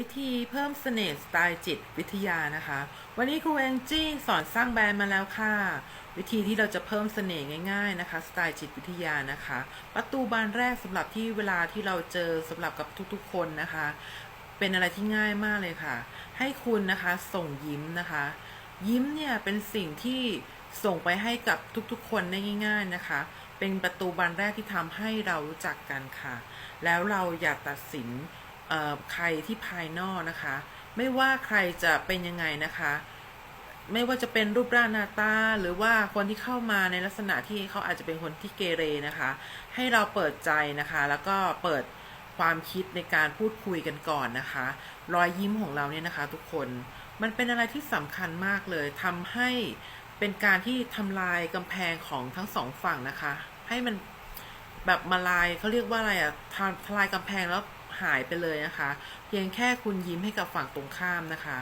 วิธีเพิ่มเสน่ห์สไตล์จิตวิทยานะคะ วันนี้ครูแองจี้สอนสร้างแบรนด์มาแล้วค่ะ วิธีที่เราจะเพิ่มเสน่ห์ง่าย ๆนะคะ สไตล์จิตวิทยานะคะ ประตูบานแรกสำหรับที่เวลาที่เราเจอสำหรับกับทุกๆ คนนะคะ เป็นอะไรที่ง่ายมากเลยค่ะ ให้คุณนะคะส่งยิ้มนะคะ ยิ้มเนี่ยเป็นสิ่งที่ส่งไปให้กับทุกๆ คนได้ง่าย ๆนะคะ เป็นประตูบานแรกที่ทำให้เรารู้จักกันค่ะ แล้วเราอย่าตัดสิน ใครที่ภายนอกนะคะ ไม่ว่าใครจะเป็นยังไงนะคะ ไม่ว่าจะเป็นรูปร่างหน้าตาหรือว่าคนที่เข้ามาในลักษณะที่เขาอาจจะเป็นคนที่เกเรนะคะ ให้เราเปิดใจนะคะ แล้วก็เปิดความคิดในการพูดคุยกันก่อนนะคะ รอยยิ้มของเราเนี่ยนะคะ ทุกคนมันเป็นอะไรที่สำคัญมากเลยทำให้เป็นการที่ทำลายกำแพงของทั้งสองฝั่งนะคะ ให้มันแบบมาลายเขาเรียกว่าอะไรอะทำทลายกำแพงแล้ว หายไปเลยนะคะ เพียงแค่คุณยิ้มให้กับฝั่งตรงข้ามนะคะ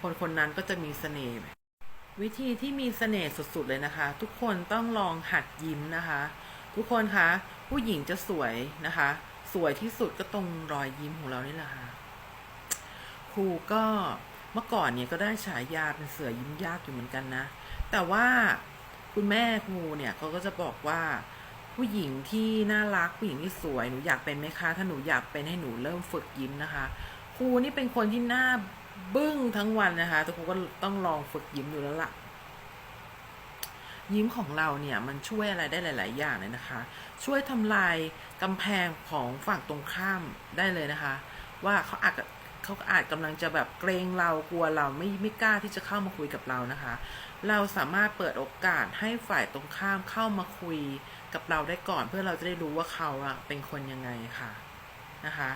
คนคนนั้นก็จะมีเสน่ห์วิธีที่มีเสน่ห์สุดๆเลยนะคะ ทุกคนต้องลองหัดยิ้มนะคะ ทุกคนคะผู้หญิงจะสวยนะคะ สวยที่สุดก็ตรงรอยยิ้มของเรานี่แหละค่ะครูก็เมื่อก่อนเนี่ยก็ได้ฉายาเป็นเสือยิ้มยากอยู่เหมือนกันนะ แต่ว่าคุณแม่ครูเนี่ยเขาก็จะบอกว่า ผู้หญิงที่น่ารักผู้หญิงที่สวยหนูอยากเป็นไหมคะ ถ้าหนูอยากเป็นให้หนูเริ่มฝึกยิ้มนะคะ ครูนี่เป็นคนที่หน้าบึ้งทั้งวันนะคะแต่ครูก็ต้องลองฝึกยิ้มดูแล้วล่ะ ยิ้มของเราเนี่ยมันช่วยอะไรได้หลาย ๆ อย่างเลยนะคะ ช่วยทำลายกำแพงของฝั่งตรงข้ามได้เลยนะคะ ว่าเขาอาจ เขาอาจกำลังจะแบบเกรงเรากลัวเราไม่ไม่กล้าที่จะเข้ามาคุยกับเรานะคะ เราสามารถเปิดโอกาสให้ฝ่ายตรงข้ามเข้ามาคุยกับเราได้ก่อน เพื่อเราจะได้รู้ว่าเขาอะเป็นคนยังไงค่ะนะคะ